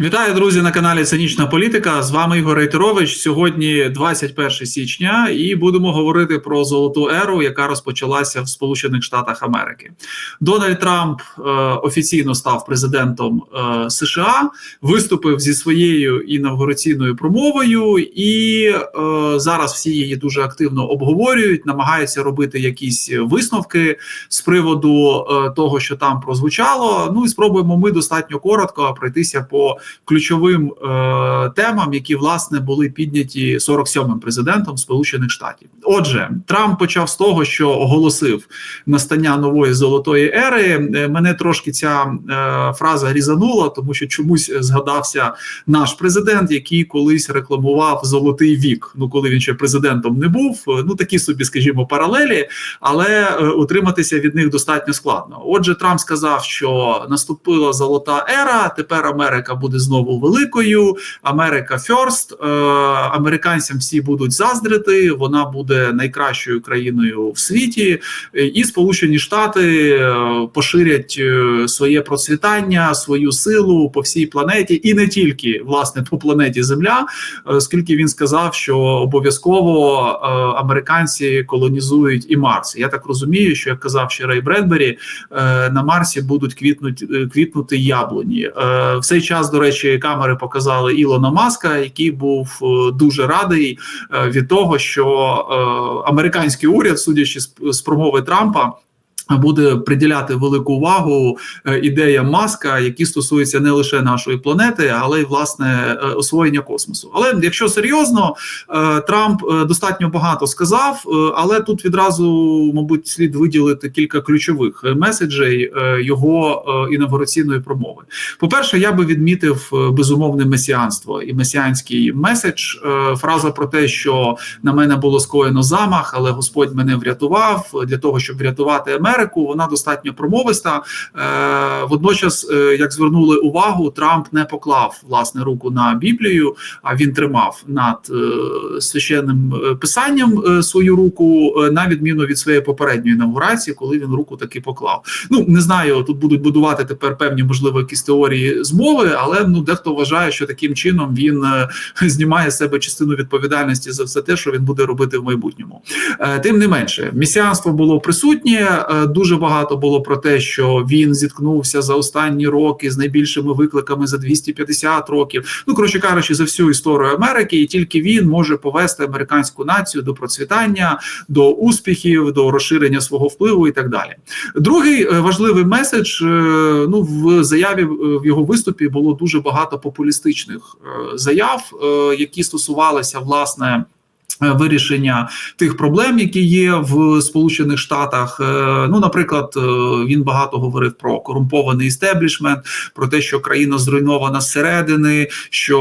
Вітаю, друзі, на каналі Цинічна Політика. З вами Ігор Рейтерович. Сьогодні 21 січня, і будемо говорити про золоту еру, яка розпочалася в Сполучених Штатах Америки. Дональд Трамп е, офіційно став президентом е, США, виступив зі своєю інавгураційною промовою, і е, зараз всі її дуже активно обговорюють, намагаються робити якісь висновки з приводу е, того, що там прозвучало. Ну і спробуємо ми достатньо коротко пройтися по ключовим е, темам, які власне були підняті 47-м президентом Сполучених Штатів. Отже, Трамп почав з того, що оголосив настання нової золотої ери. Е, Мене трошки ця е, фраза різанула, тому що чомусь згадався наш президент, який колись рекламував золотий вік. Ну коли він ще президентом не був. е, Ну такі собі, скажімо, паралелі, але е, утриматися від них достатньо складно. Отже, Трамп сказав, що наступила золота ера. Тепер Америка буде знову великою. Америка. Е, американцям всі будуть заздрити. Вона буде найкращою країною в світі, Е, і Сполучені Штати е, поширять е, своє процвітання, свою силу по всій планеті, і не тільки власне по планеті Земля, е, оскільки він сказав, що обов'язково е, американці колонізують і Марс. Я так розумію, що як казав ще Рей Бредбері, е, на Марсі будуть квітнути е, квітнути яблуні. Е, В цей час, до речі, камери показали Ілона Маска, який був е, дуже радий е, від того, що е, американський уряд, судячи з, з промови Трампа. Буде приділяти велику увагу е, ідеям маска, які стосуються не лише нашої планети, але й власне е, освоєння космосу. Але якщо серйозно, е, Трамп достатньо багато сказав, але тут відразу, мабуть, слід виділити кілька ключових меседжей його інавгураційної промови. По-перше, я би відмітив безумовне месіанство і месіанський меседж. Фраза про те, що на мене було скоєно замах, але Господь мене врятував для того, щоб врятувати Америку. Вона достатньо промовиста. Е, Водночас, е, як звернули увагу, Трамп не поклав власне руку на Біблію, а він тримав над е, священним е, писанням свою руку, на відміну від своєї попередньої інаугурації, коли він руку таки поклав. Ну не знаю, тут будуть будувати тепер певні можливо якісь теорії змови, але ну дехто вважає, що таким чином він знімає з себе частину відповідальності за все те, що він буде робити в майбутньому. Тим не менше, місіанство було присутнє. Дуже багато було про те, що він зіткнувся за останні роки з найбільшими викликами за 250 років. Ну коротше кажучи, за всю історію Америки, і тільки він може повести американську націю до процвітання, до успіхів, до розширення свого впливу і так далі. Другий е, важливий меседж. е, Ну в заяві е, в його виступі було дуже багато популістичних заяв, які стосувалися власне. Е, Вирішення тих проблем, які є в Сполучених Штатах. Е, Ну, наприклад, е, він багато говорив про корумпований істеблішмент, про те, що країна зруйнована зсередини, що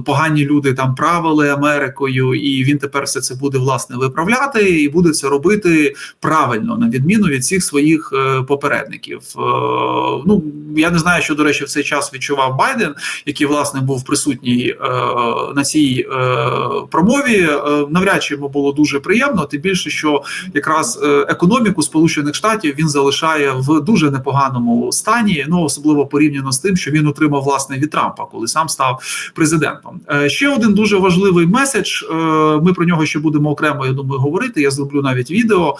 е, погані люди там правили Америкою, і він тепер все це буде власне виправляти і буде це робити правильно, на відміну від всіх своїх попередників. Е, ну я не знаю, що до речі, в цей час відчував Байден, який власне був присутній е, на цій е, промові. Е, навряд чи йому було дуже приємно, тим більше, що якраз е, економіку Сполучених Штатів він залишає в дуже непоганому стані. Ну особливо порівняно з тим, що він отримав власне від Трампа, коли сам став президентом. Е, ще один дуже важливий меседж. Ми про нього ще будемо окремо. Я думаю, говорити. Я зроблю навіть відео.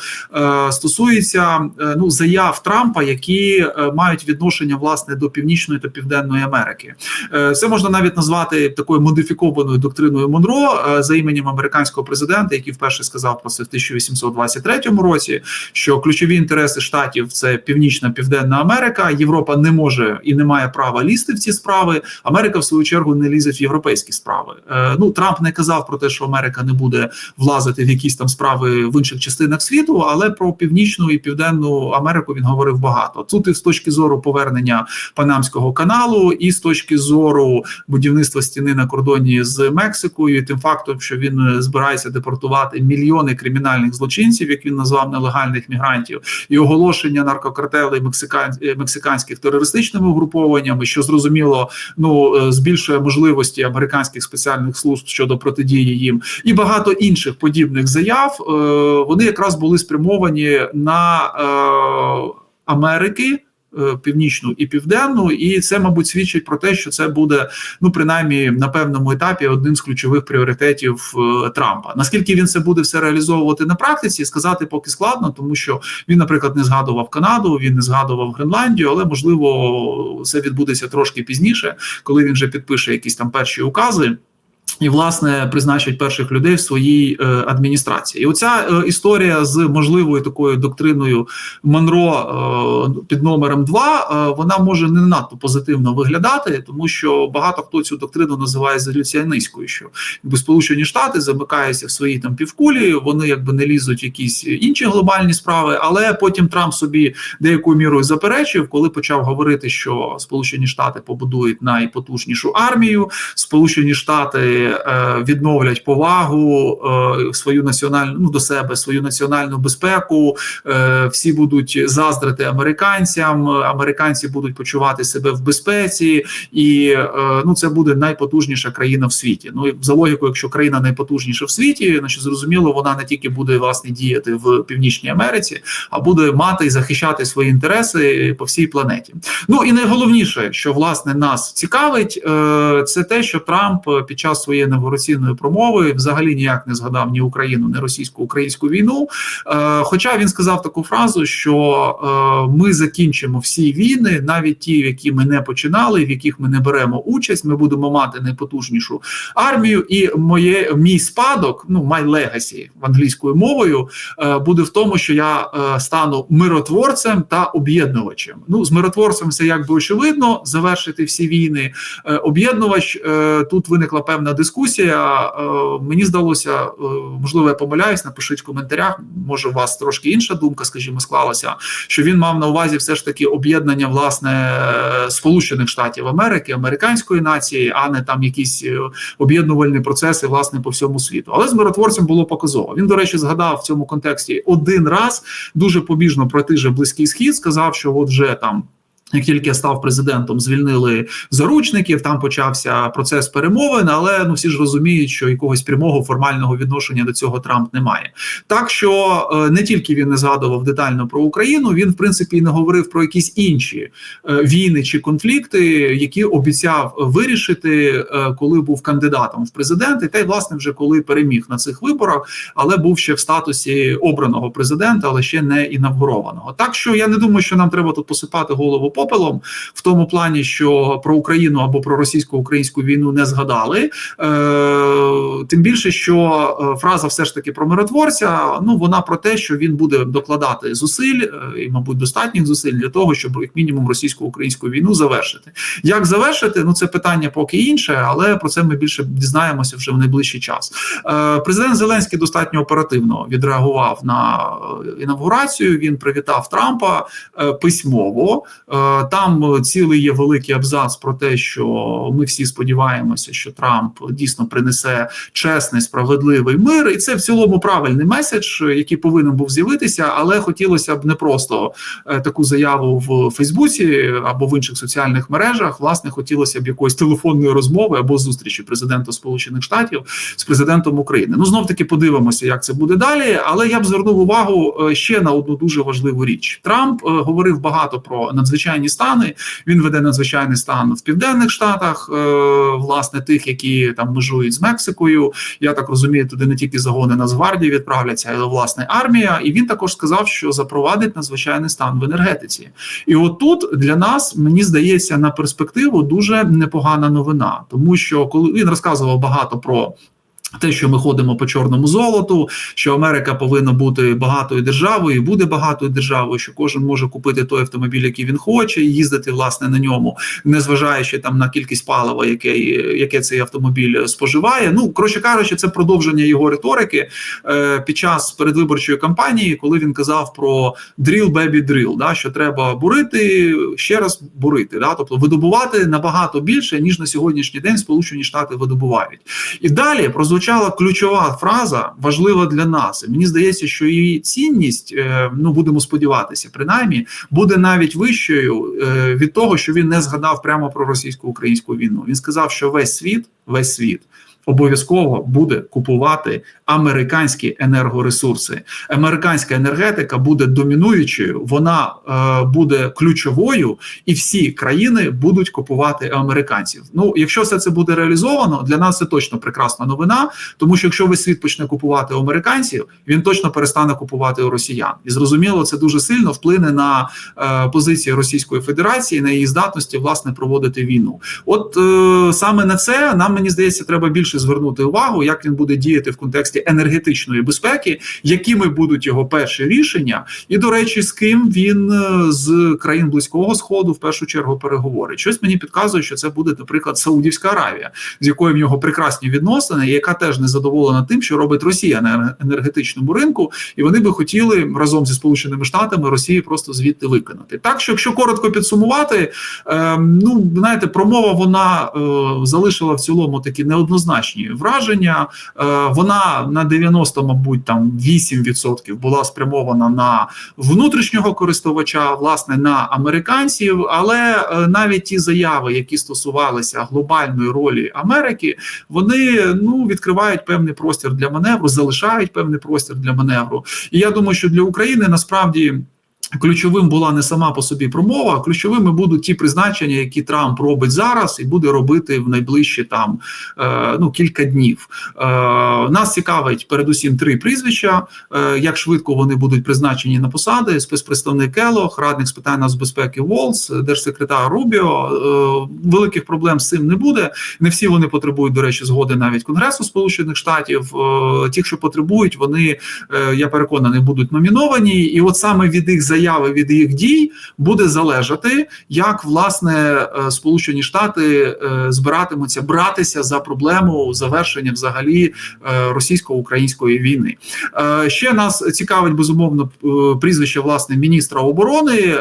Стосується ну заяв Трампа, які мають відношення власне до північної та південної Америки. Це можна навіть назвати такою модифікованою доктриною Монро за іменем американського президента, який вперше сказав про це в 1823 році. Що ключові інтереси штатів це північна південна Америка. Європа не може і не має права лізти в ці справи. Америка в свою чергу не лізе в європейські справи. Е, Ну Трамп не казав про те, що Америка не буде влазити в якісь там справи в інших частинах світу, але про північну і південну Америку він говорив багато. Тут і з точки зору повернення Панамського каналу, і з точки зору будівництва стіни на кордоні з Мексикою, і тим фактом, що він е, збирається депортувати мільйони кримінальних злочинців, як він назвав нелегальних мігрантів, і оголошення наркокартелей мексикан... е, мексиканських терористичними угрупованнями, що зрозуміло, ну е, збільшує можливості американських спеціальних служб щодо протидії їм, і багато інших подібних заяв. Вони якраз були спрямовані на Америки північну і південну, і це, мабуть, свідчить про те, що це буде ну принаймні на певному етапі одним з ключових пріоритетів е, Трампа. Наскільки він це буде все реалізовувати на практиці, сказати поки складно, тому що він, наприклад, не згадував Канаду, він не згадував Гренландію, але можливо це відбудеться трошки пізніше, коли він вже підпише якісь там перші укази. І власне призначать перших людей в своїй е, адміністрації, і оця е, історія з можливою такою доктриною Монро е, під номером 2, е, вона може не надто позитивно виглядати, тому що багато хто цю доктрину називає ізоляціонистською, що якби Сполучені Штати замикаються в своїй там півкулі, вони якби не лізуть в якісь інші глобальні справи, але потім Трамп собі деякою мірою заперечив, коли почав говорити, що Сполучені Штати побудують найпотужнішу армію, Сполучені Штати е, відновлять повагу е, свою національну ну, до себе, свою національну безпеку. Е, всі будуть заздрити американцям. Американці будуть почувати себе в безпеці, і ну це буде найпотужніша країна в світі. Ну за логікою, якщо країна найпотужніша в світі, значить зрозуміло, вона не тільки буде власне діяти в Північній Америці, а буде мати і захищати свої інтереси по всій планеті. Ну і найголовніше, що власне нас цікавить, це те, що Трамп під час своєї інавгураційної промови взагалі ніяк не згадав ні Україну, ні російсько-українську війну. Е, Хоча він сказав таку фразу, що е, ми закінчимо всі війни, навіть ті, які ми не починали, в яких ми не беремо участь. Ми будемо мати найпотужнішу армію, і моє мій спадок, ну my legacy в англійською мовою, е, буде в тому, що я стану миротворцем та об'єднувачем. Ну з миротворцем це якби очевидно завершити всі війни. Об'єднувач тут виникла певна дискусія. Е, Мені здалося, е, можливо, я помиляюсь. Напишіть в коментарях. Може, у вас трошки інша думка, скажімо, склалася, що він мав на увазі все ж таки об'єднання власне Сполучених Штатів Америки, американської нації, а не там якісь е, об'єднувальні процеси власне по всьому світу. Але з миротворцем було показово. Він, до речі, згадав в цьому контексті один раз дуже побіжно про же близький схід. Сказав, що от вже там. Як тільки став президентом, звільнили заручників, там почався процес перемовин, але ну всі ж розуміють, що якогось прямого формального відношення до цього Трамп не має. Так що е, не тільки він не згадував детально про Україну, він в принципі і не говорив про якісь інші е, війни чи конфлікти, які обіцяв вирішити, е, коли був кандидатом в президенти, та й власне вже коли переміг на цих виборах, але був ще в статусі обраного президента, але ще не інавгурованого. Так що я не думаю, що нам треба тут посипати голову попелом в тому плані, що про Україну або про російсько-українську війну не згадали. Е, Тим більше, що е, фраза все ж таки про миротворця. Ну вона про те, що він буде докладати зусиль е, і, мабуть, достатніх зусиль для того, щоб як мінімум російсько-українську війну завершити. Як завершити? Ну це питання поки інше, але про це ми більше дізнаємося вже в найближчий час. Е, Президент Зеленський достатньо оперативно відреагував на е, інавгурацію. Він привітав Трампа письмово. Е, Там цілий є великий абзац про те, що ми всі сподіваємося, що Трамп дійсно принесе чесний справедливий мир, і це в цілому правильний меседж, який повинен був з'явитися, але хотілося б не просто е, таку заяву в Фейсбуці або в інших соціальних мережах. Власне, хотілося б якоїсь телефонної розмови або зустрічі президента Сполучених Штатів з президентом України. Ну знов таки подивимося, як це буде далі. Але я б звернув увагу е, ще на одну дуже важливу річ. Трамп е, говорив багато про надзвичайні стани. Він веде надзвичайний стан в південних штатах, е, власне, тих, які там межують з Мексикою. Я так розумію, туди не тільки загони Нацгвардії відправляться, але власне армія. І він також сказав, що запровадить надзвичайний стан в енергетиці. І от тут для нас мені здається на перспективу дуже непогана новина, тому що коли він розказував багато про. Те, що ми ходимо по чорному золоту, що Америка повинна бути багатою державою, і буде багатою державою, що кожен може купити той автомобіль, який він хоче, і їздити власне на ньому, незважаючи там на кількість палива, яке яке цей автомобіль споживає. Ну коротше кажучи, це продовження його риторики е, під час передвиборчої кампанії, коли він казав про drill, baby, drill, да, що треба бурити ще раз бурити, да, тобто видобувати набагато більше ніж на сьогоднішній день Сполучені Штати видобувають, і далі прозвучало прозвучала ключова фраза, важлива для нас. Мені здається, що її цінність, е, ну будемо сподіватися, принаймні буде навіть вищою е, від того, що він не згадав прямо про російсько-українську війну. Він сказав, що весь світ, весь світ обов'язково буде купувати американські енергоресурси. Американська енергетика буде домінуючою, вона е, буде ключовою, і всі країни будуть купувати американців. Ну, якщо все це буде реалізовано, для нас це точно прекрасна новина. Тому що якщо весь світ почне купувати американців, він точно перестане купувати у росіян, і зрозуміло, це дуже сильно вплине на е, позиції Російської Федерації, на її здатності власне проводити війну. От е, саме на це нам мені здається, треба більше звернути увагу, як він буде діяти в контексті енергетичної безпеки, якими будуть його перші рішення, і до речі, з ким він е, з країн близького сходу в першу чергу переговорить. Щось мені підказує, що це буде, наприклад, Саудівська Аравія, з якою в нього прекрасні відносини, яка теж не задоволена тим, що робить Росія на енергетичному ринку, і вони би хотіли разом зі Сполученими Штатами Росії просто звідти виконати. Так що, якщо коротко підсумувати, е, ну знаєте, промова вона е, залишила в цілому такі неоднозначні враження. Е, вона на 90, мабуть, там 8% була спрямована на внутрішнього користувача, власне, на американців, але е, навіть ті заяви, які стосувалися глобальної ролі Америки, вони ну відкривають певний простір для маневру, залишають певний простір для маневру. І я думаю, що для України насправді. Ключовим була не сама по собі промова, а ключовими будуть ті призначення, які Трамп робить зараз, і буде робити в найближчі там е, ну кілька днів. Е, Нас цікавить передусім три прізвища: е, як швидко вони будуть призначені на посади: спецпредставник Келох, радник з питань нацбезпеки Волс, держсекретар Рубіо. Великих проблем з цим не буде. Не всі вони потребують, до речі, згоди навіть Конгресу Сполучених Штатів. Ті, що потребують, вони я переконаний, будуть номіновані, і от саме від їх заяви від їх дій буде залежати, як власне е, Сполучені Штати е, збиратимуться братися за проблему завершення взагалі е, російсько-української війни. Ще нас цікавить безумовно прізвище власне міністра оборони.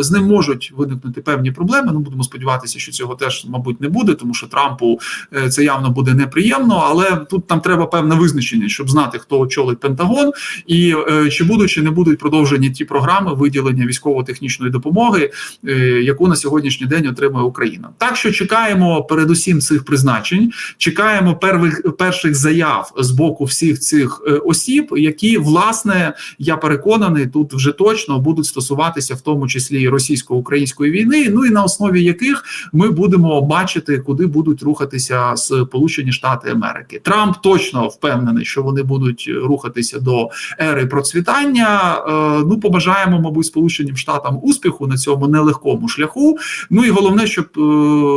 З ним можуть виникнути певні проблеми. Ну будемо сподіватися, що цього теж мабуть не буде, тому що Трампу це явно буде неприємно. Але тут там треба певне визначення, щоб знати, хто очолить Пентагон, і чи будуть чи не будуть продовжені ті програми програми виділення військово-технічної допомоги, е, яку на сьогоднішній день отримує Україна. Так що чекаємо передусім цих призначень, чекаємо первих перших заяв з боку всіх цих е, осіб, які власне я переконаний тут вже точно будуть стосуватися в тому числі російсько-української війни. Ну і на основі яких ми будемо бачити, куди будуть рухатися Сполучені Штати Америки. Трамп точно впевнений, що вони будуть рухатися до ери процвітання. Е, ну побажаємо бажаємо, мабуть, Сполученим Штатам успіху на цьому нелегкому шляху. Ну і головне, щоб е,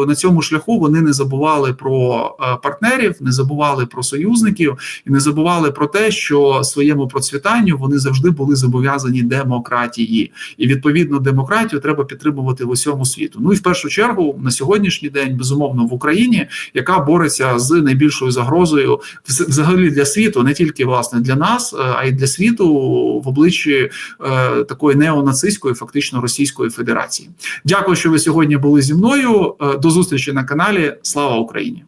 на цьому шляху вони не забували про е, партнерів, не забували про союзників і не забували про те, що своєму процвітанню вони завжди були зобов'язані демократії, і відповідно демократію треба підтримувати в усьому світу. Ну і в першу чергу на сьогоднішній день, безумовно, в Україні, яка бореться з найбільшою загрозою взагалі для світу, не тільки власне для нас, е, а й для світу в обличчі такої неонацистської, фактично Російської Федерації. Дякую, що ви сьогодні були зі мною. Е, до зустрічі на каналі. Слава Україні!